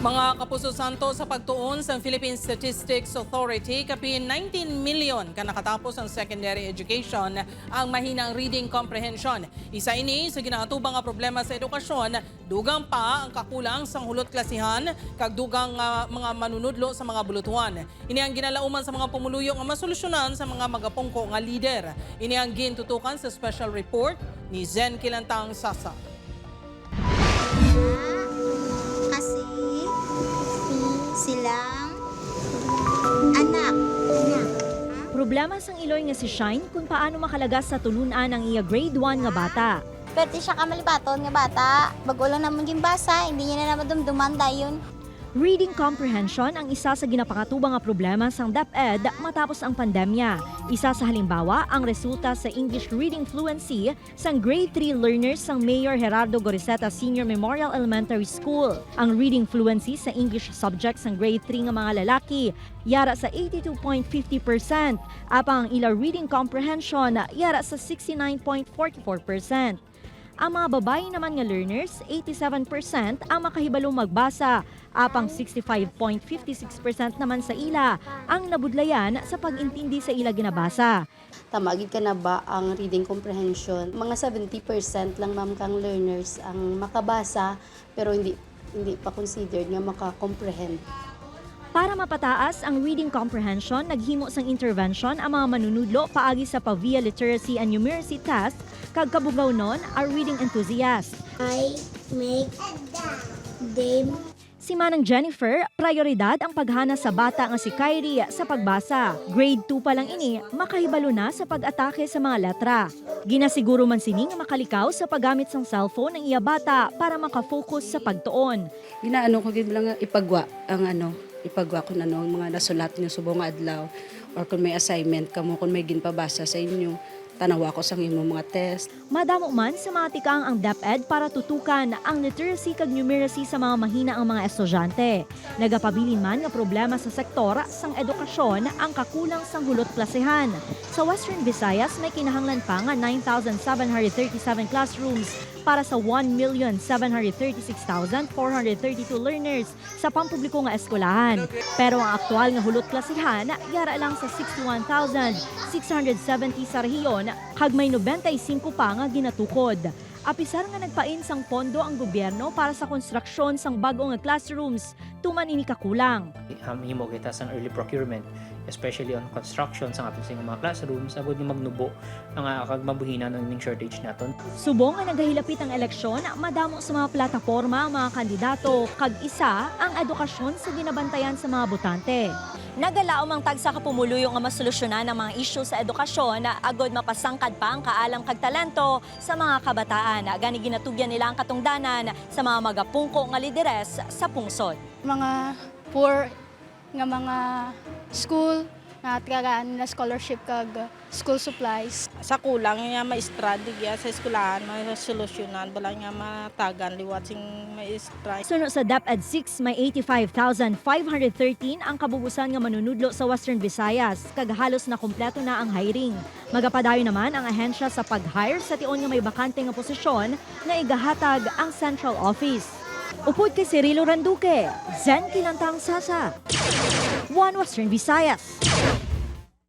Mga kapuso santo sa pagtuon sa Philippine Statistics Authority, kapin 19 million ka nakatapos ang secondary education ang mahinang reading comprehension. Isa ini sa ginatubang nga problema sa edukasyon, dugang pa ang kakulang sa hulot klasihan, kag dugang nga mga manunudlo sa mga bulutuan. Ini ang ginalauman sa mga pumuluyo nga masolusyonan sa mga magapungko nga leader. Ini ang gintutukan sa special report ni Zen Kilantang Sasa. Silang anak. Problema sang Iloy nga si Shine kung paano makalagas sa tulunan ang iya grade 1 nga bata. Pero siya ka malibaton nga bata. Bago lang naman yung basa, hindi niya na naman dumduman dayon. Reading comprehension ang isa sa ginapakatubang problema sang DepEd matapos ang pandemya. Isa sa halimbawa ang resulta sa English reading fluency sang grade 3 learners sang Mayor Gerardo Goriseta Senior Memorial Elementary School. Ang reading fluency sa English subject sang grade 3 nga mga lalaki yara sa 82.50%, apang ang ila reading comprehension yara sa 69.44%. Ang mga babae naman nga learners, 87% ang makahibalong magbasa, apang 65.56% naman sa ila ang nabudlayan sa pag-intindi sa ila ginabasa. Tamagid ka na ba ang reading comprehension? Mga 70% lang ma'am kang learners ang makabasa pero hindi hindi pa considered nga maka-comprehend. Para mapataas ang reading comprehension, naghimo sang intervention ang mga manunudlo paagi sa Pavia Literacy and Numeracy Test kag kabugaw nun ang reading enthusiast. I make them Si Manang Jennifer, prioridad ang paghana sa bata nga si Kyrie sa pagbasa. Grade 2 pa lang ini, makahibalo na sa pag-atake sa mga letra. Ginasiguro man sini nga makalikaw sa paggamit sang cellphone ng iya bata para makafocus sa pagtuon. Ginaano ko gid lang ipagwa ang ano, ipagwa ko na no, mga nasulat niyo subong adlaw or kung may assignment kamo kung may ginpabasa sa inyo tanawa ko sa imong mga test. Madamo man sa mga tikang ang DepEd para tutukan ang literacy kag numeracy sa mga mahina ang mga estudyante. Nagapabilin man nga problema sa sektor sang edukasyon ang kakulang sang hulot klasehan. Sa Western Visayas may kinahanglan pa nga 9,737 classrooms para sa 1,736,432 learners sa pampubliko nga eskwelahan. Pero ang aktual nga hulot klasihan yara lang sa 61,670 sa rehiyon kag may 95 pa nga ginatukod. Apisar nga nagpain sang pondo ang gobyerno para sa konstruksyon sang bago nga classrooms tuman ini kakulang. um, himo kita sa early procurement especially on construction sa ating mga classrooms agud ni magnubo ang uh, kag mabuhina ng ning shortage naton Subong nga nagahilapit ang eleksyon, madamo sa mga plataforma ang mga kandidato, kag isa ang edukasyon sa ginabantayan sa mga botante. Nagalaom ang tagsa ka pumuluyo nga masolusyonan ang mga isyu sa edukasyon agod mapasangkad pa ang kaalam kag talento sa mga kabataan. Gani ginatugyan nila ang katungdanan sa mga magapungko nga lideres sa pungsod. mga poor nga mga school na tiyagaan nila scholarship kag school supplies. sa kulang nga ma-strategy sa eskwelahan may solusyonan bala nga matagan liwat sing ma-strategy Suno sa DepEd 6, may 85,513 ang kabubusan nga manunudlo sa Western Visayas, kag halos na kumpleto na ang hiring. Magapadayo naman ang ahensya sa pag-hire sa tion nga may bakante nga posisyon na igahatag ang central office. Upod kay Cirilo Randuque, Zen Kinantang Sasa. One Western Visayas.